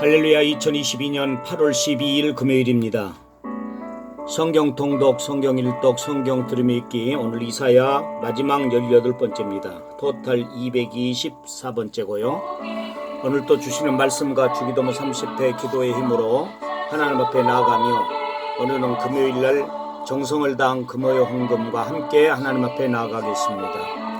할렐루야 2022년 8월 12일 금요일입니다. 성경 통독, 성경 일독, 성경 들음이 읽기 오늘 이사야 마지막 18번째입니다. 토탈 224번째고요. 오늘 또 주시는 말씀과 주기도문 30회 기도의 힘으로 하나님 앞에 나아가며 오늘은 금요일 날 정성을 다한 금요의 헌금과 함께 하나님 앞에 나아가겠습니다.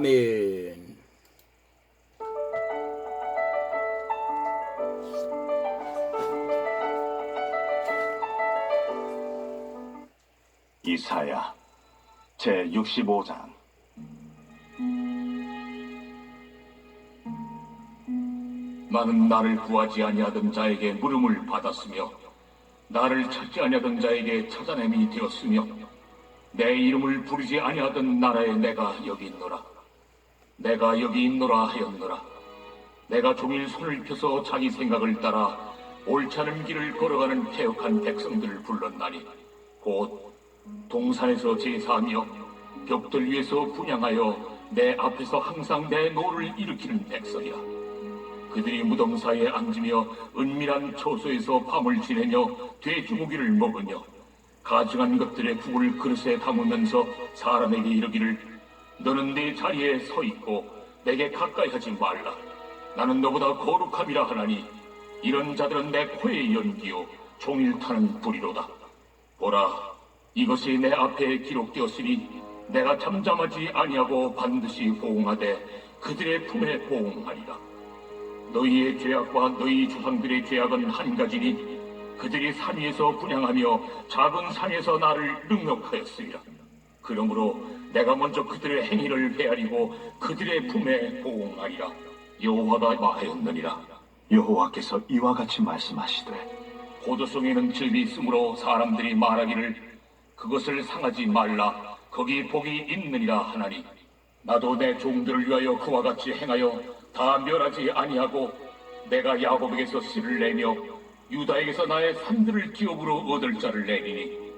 아멘. 이사야 제 65장 나는 나를 구하지 아니하던 자에게 물음을 받았으며 나를 찾지 아니하던 자에게 찾아냄이 되었으며 내 이름을 부르지 아니하던 나라에 내가 여기 있노라 내가 여기 있노라 하였노라 내가 종일 손을 펴서 자기 생각을 따라 옳지 않은 길을 걸어가는 태역한 백성들을 불렀나니 곧 동산에서 제사하며 벽들 위에서 분양하여 내 앞에서 항상 내 노를 일으키는 백성이라. 그들이 무덤 사이에 앉으며 은밀한 초소에서 밤을 지내며 돼지고기를 먹으며 가증한 것들의 국을 그릇에 담으면서 사람에게 이르기를 너는 내 자리에 서 있고 내게 가까이 하지 말라. 나는 너보다 거룩함이라 하나니 이런 자들은 내 코의 연기요 종일 타는 불이로다. 보라, 이것이 내 앞에 기록되었으니 내가 잠잠하지 아니하고 반드시 보응하되 그들의 품에 보응하리라. 너희의 죄악과 너희 조상들의 죄악은 한 가지니 그들이 산 위에서 분양하며 작은 산에서 나를 능욕하였으리라. 그러므로 내가 먼저 그들의 행위를 헤아리고 그들의 품에 보응하리라. 여호와가 마하였느니라. 여호와께서 이와 같이 말씀하시되 고도성에는 즙이 있으므로 사람들이 말하기를 그것을 상하지 말라 거기 복이 있느니라 하나니 나도 내 종들을 위하여 그와 같이 행하여 다 멸하지 아니하고 내가 야곱에게서 씨를 내며 유다에게서 나의 산들을 기업으로 얻을 자를 내리니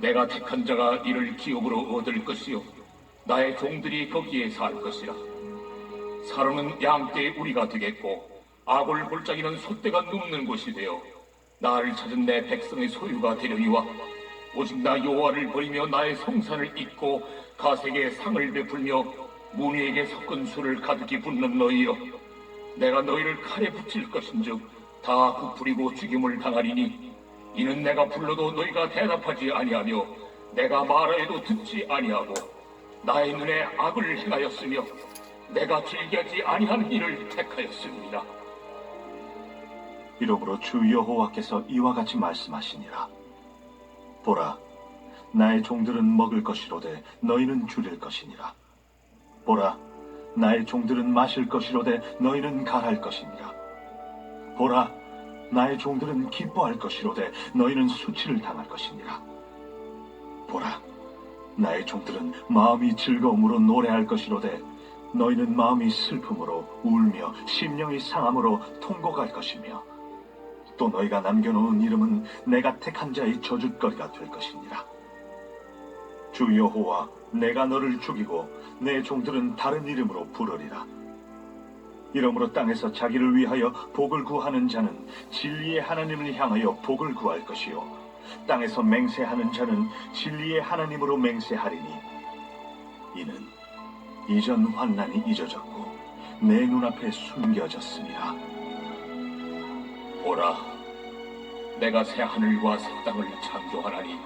내가 택한 자가 이를 기업으로 얻을 것이요. 나의 종들이 거기에 살 것이라. 사로는 양떼의 우리가 되겠고 아골 골짜기는 소떼가 눕는 곳이 되어 나를 찾은 내 백성의 소유가 되려니와 오직 나 여호와를 버리며 나의 성산을 잊고 가색에 상을 베풀며 문희에게 섞은 술을 가득히 붓는 너희여 내가 너희를 칼에 붙일 것인즉 다 부풀이고 죽임을 당하리니 이는 내가 불러도 너희가 대답하지 아니하며 내가 말하여도 듣지 아니하고 나의 눈에 악을 행하였으며 내가 즐겨하지 아니한 일을 택하였습니다. 이러므로 주 여호와께서 이와 같이 말씀하시니라 보라 나의 종들은 먹을 것이로되 너희는 줄일 것이니라. 보라, 나의 종들은 마실 것이로되 너희는 갈할 것이니라. 보라, 나의 종들은 기뻐할 것이로되 너희는 수치를 당할 것이니라. 보라, 나의 종들은 마음이 즐거움으로 노래할 것이로되 너희는 마음이 슬픔으로 울며 심령이 상함으로 통곡할 것이며 또 너희가 남겨놓은 이름은 내가 택한 자의 저주거리가 될 것이니라. 주 여호와 내가 너를 죽이고 내 종들은 다른 이름으로 부르리라. 이러므로 땅에서 자기를 위하여 복을 구하는 자는 진리의 하나님을 향하여 복을 구할 것이요 땅에서 맹세하는 자는 진리의 하나님으로 맹세하리니 이는 이전 환난이 잊어졌고 내 눈앞에 숨겨졌습니다. 보라, 내가 새 하늘과 새 땅을 창조하나니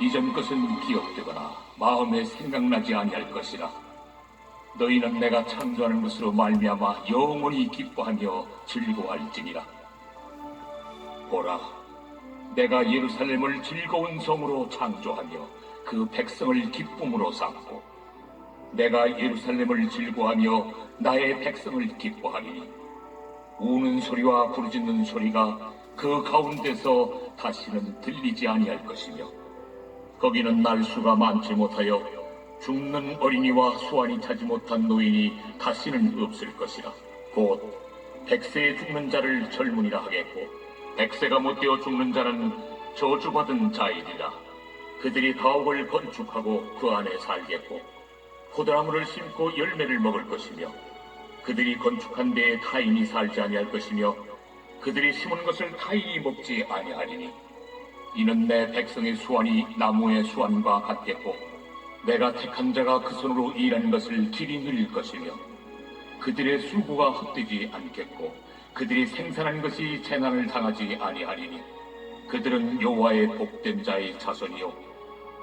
이전 것은 기억되거나 마음에 생각나지 아니할 것이라. 너희는 내가 창조하는 것으로 말미암아 영원히 기뻐하며 즐거워할지니라. 보라, 내가 예루살렘을 즐거운 성으로 창조하며 그 백성을 기쁨으로 삼고 내가 예루살렘을 즐거워하며 나의 백성을 기뻐하리니 우는 소리와 부르짖는 소리가 그 가운데서 다시는 들리지 아니할 것이며 거기는 날수가 많지 못하여 죽는 어린이와 수완이 차지 못한 노인이 다시는 없을 것이라. 곧 백세에 죽는 자를 젊은이라 하겠고 백세가 못되어 죽는 자는 저주받은 자이리라. 그들이 가옥을 건축하고 그 안에 살겠고 포도나무를 심고 열매를 먹을 것이며 그들이 건축한 데에 타인이 살지 아니할 것이며 그들이 심은 것을 타인이 먹지 아니하리니. 이는 내 백성의 수완이 나무의 수완과 같겠고 내가 택한 자가 그 손으로 일하는 것을 길이 누릴 것이며 그들의 수고가 헛되지 않겠고 그들이 생산한 것이 재난을 당하지 아니하리니 그들은 여호와의 복된 자의 자손이요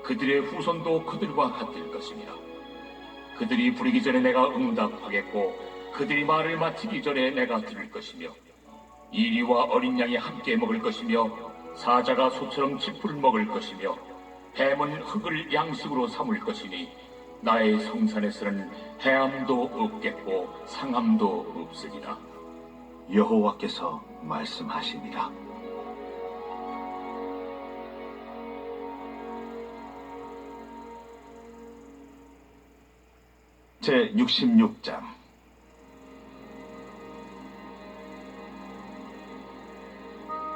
그들의 후손도 그들과 같을 것입니다. 그들이 부르기 전에 내가 응답하겠고 그들이 말을 마치기 전에 내가 들을 것이며 이리와 어린 양이 함께 먹을 것이며 사자가 소처럼 짚을 먹을 것이며 뱀은 흙을 양식으로 삼을 것이니 나의 성산에서는 해함도 없겠고 상함도 없으리라 여호와께서 말씀하십니다. 제 66장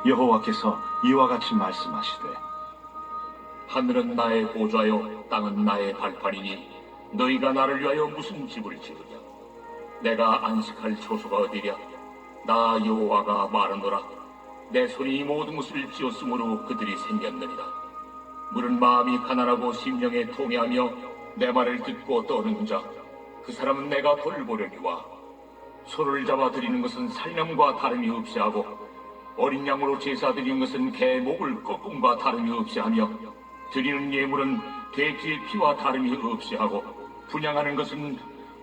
여호와께서 이와 같이 말씀하시되 하늘은 나의 보좌요 땅은 나의 발판이니 너희가 나를 위하여 무슨 집을 지으냐 내가 안식할 처소가 어디랴? 나 여호와가 말하노라. 내 손이 이 모든 것을 지었으므로 그들이 생겼느니라. 물은 마음이 가난하고 심령에 통해하며 내 말을 듣고 떠는 자 그 사람은 내가 돌보려니와 소를 잡아 드리는 것은 살념과 다름이 없이 하고 어린 양으로 제사 드리는 것은 개 목을 꺾음과 다름이 없이 하며 드리는 예물은 돼지의 피와 다름이 없이 하고 분양하는 것은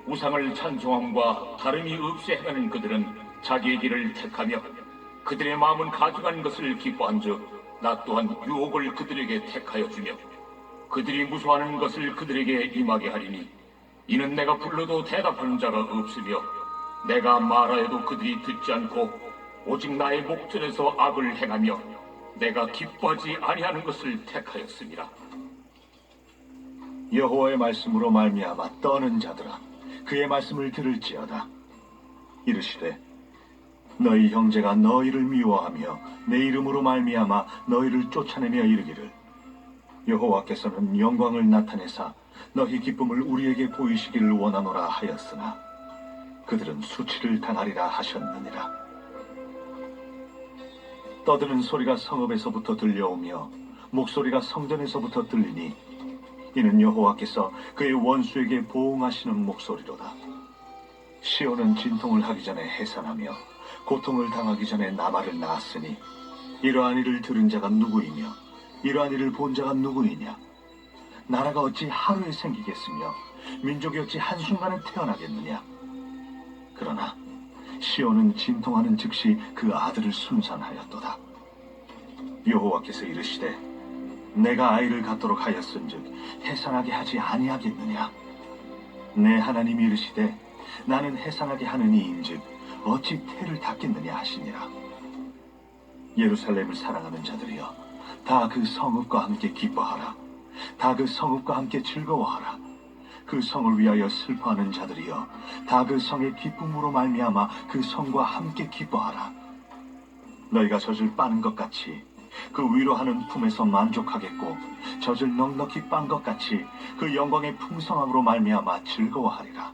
우상을 찬송함과 다름이 없이 행하는 그들은 자기의 길을 택하며 그들의 마음은 가져간 것을 기뻐한즉 나 또한 유혹을 그들에게 택하여 주며 그들이 무수하는 것을 그들에게 임하게 하리니 이는 내가 불러도 대답하는 자가 없으며 내가 말하여도 그들이 듣지 않고 오직 나의 목전에서 악을 행하며 내가 기뻐하지 아니하는 것을 택하였습니다. 여호와의 말씀으로 말미암아 떠는 자들아 그의 말씀을 들을지어다 이르시되 너희 형제가 너희를 미워하며 내 이름으로 말미암아 너희를 쫓아내며 이르기를 여호와께서는 영광을 나타내사 너희 기쁨을 우리에게 보이시기를 원하노라 하였으나 그들은 수치를 당하리라 하셨느니라 떠드는 소리가 성읍에서부터 들려오며 목소리가 성전에서부터 들리니 이는 여호와께서 그의 원수에게 보응하시는 목소리로다. 시온은 진통을 하기 전에 해산하며 고통을 당하기 전에 나말을 낳았으니 이러한 일을 들은 자가 누구이며 이러한 일을 본 자가 누구이냐 나라가 어찌 하루에 생기겠으며 민족이 어찌 한순간에 태어나겠느냐 그러나 시온은 진통하는 즉시 그 아들을 순산하였도다. 여호와께서 이르시되 내가 아이를 갖도록 하였은즉 해산하게 하지 아니하겠느냐? 내 하나님이 이르시되 나는 해산하게 하는 이인즉 어찌 태를 닫겠느냐 하시니라. 예루살렘을 사랑하는 자들이여 다 그 성읍과 함께 기뻐하라. 다 그 성읍과 함께 즐거워하라 그 성을 위하여 슬퍼하는 자들이여 다 그 성의 기쁨으로 말미암아 그 성과 함께 기뻐하라. 너희가 젖을 빠는 것 같이 그 위로하는 품에서 만족하겠고 젖을 넉넉히 빤 것 같이 그 영광의 풍성함으로 말미암아 즐거워하리라.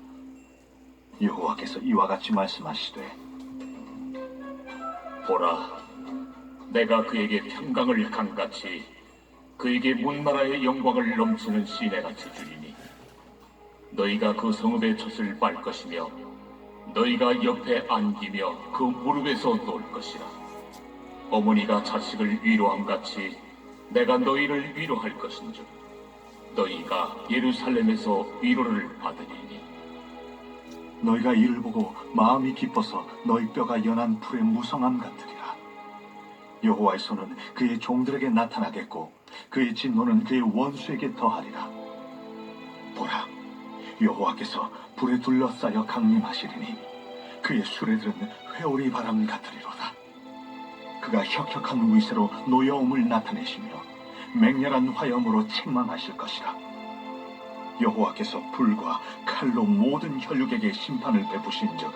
여호와께서 이와 같이 말씀하시되 보라, 내가 그에게 평강을 강같이 그에게 문나라의 영광을 넘치는 시내같이 주리니 너희가 그 성읍의 젖을 빨 것이며 너희가 옆에 안기며 그 무릎에서 놀 것이라. 어머니가 자식을 위로함 같이 내가 너희를 위로할 것인즉 너희가 예루살렘에서 위로를 받으리니. 너희가 이를 보고 마음이 기뻐서 너희 뼈가 연한 풀의 무성함 같으리라. 여호와의 손은 그의 종들에게 나타나겠고 그의 진노는 그의 원수에게 더하리라 여호와께서 불에 둘러싸여 강림하시리니 그의 수레들은 회오리 바람 같으리로다. 그가 혁혁한 위세로 노여움을 나타내시며 맹렬한 화염으로 책망하실 것이라. 여호와께서 불과 칼로 모든 혈육에게 심판을 베푸신즉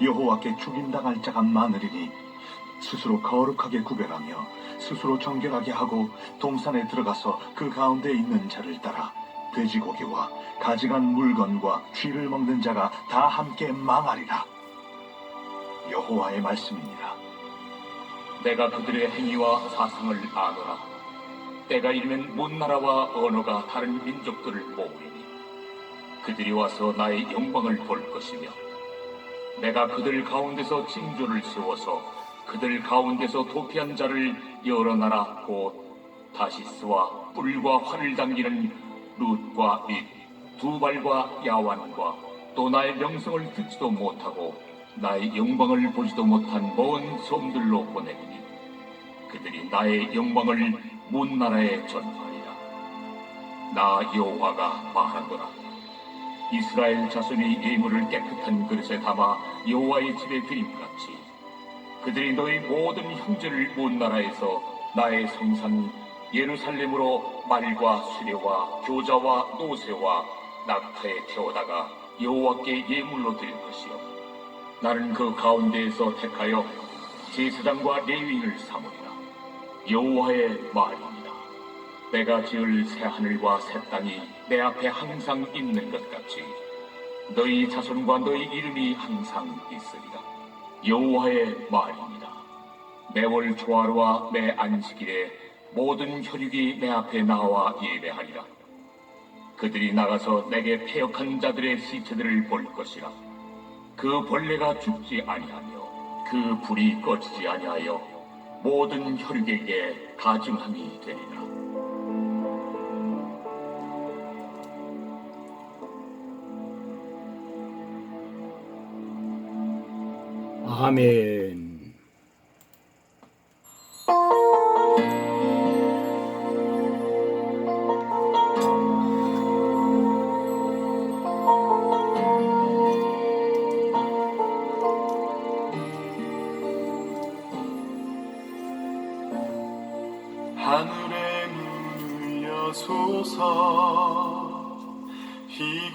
여호와께 죽임당할 자가 많으리니 스스로 거룩하게 구별하며 스스로 정결하게 하고 동산에 들어가서 그 가운데 있는 자를 따라 돼지고기와 가증한 물건과 쥐를 먹는 자가 다 함께 망하리라. 여호와의 말씀이니라. 내가 그들의 행위와 사상을 아노라. 때가 이르면 문 나라와 언어가 다른 민족들을 모으리니 그들이 와서 나의 영광을 볼 것이며 내가 그들 가운데서 징조를 세워서 그들 가운데서 도피한 자를 여러 나라. 곧 다시스와 뿔과 활을 당기는 룻과 윗, 두발과 야완과 또 나의 명성을 듣지도 못하고 나의 영광을 보지도 못한 먼 섬들로 보내리니 그들이 나의 영광을 문 나라에 전파하리라. 나 여호와가 말하노라. 이스라엘 자손이 예물을 깨끗한 그릇에 담아 여호와의 집에 드림같이 그들이 너희 모든 형제를 문 나라에서 나의 성산 예루살렘으로 말과 수레와 교자와 노새와 낙타에 태워다가 여호와께 예물로 드릴 것이요. 나는 그 가운데에서 택하여 제사장과 레위인을 삼으리라. 여호와의 말입니다. 내가 지을 새 하늘과 새 땅이 내 앞에 항상 있는 것 같이 너희 자손과 너희 이름이 항상 있으리라. 여호와의 말입니다. 매월 조화로와 매 안식일에 모든 혈육이 내 앞에 나와 예배하리라 그들이 나가서 내게 패역한 자들의 시체들을 볼 것이라 그 벌레가 죽지 아니하며 그 불이 꺼지지 아니하여 모든 혈육에게 가증함이 되리라. 아멘.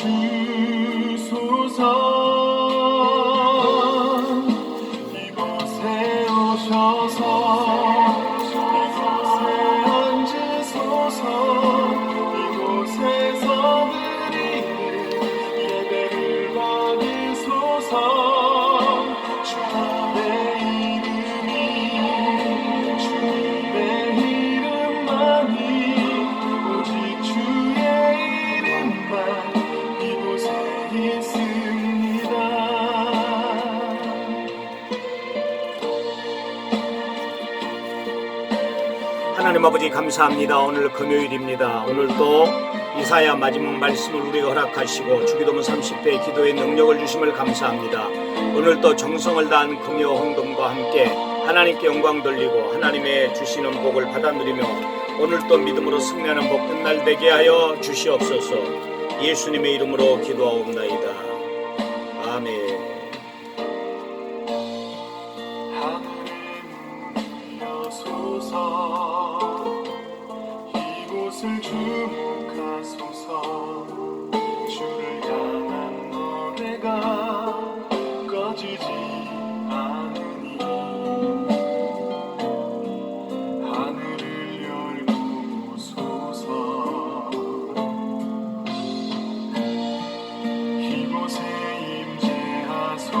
주소서. 이곳에 오셔서 이곳에 소서, 이곳에서 드리는 예배를 받으소서. 하나님 아버지 감사합니다. 오늘 금요일입니다. 오늘도 이사야 마지막 말씀을 우리가 허락하시고 주기도문 30배 기도의 능력을 주심을 감사합니다. 오늘도 정성을 다한 금요 헌금과 함께 하나님께 영광 돌리고 하나님의 주시는 복을 받아 누리며 오늘도 믿음으로 승리하는 복된 날 되게 하여 주시옵소서. 예수님의 이름으로 기도하옵나이다. 아멘. 임재하소서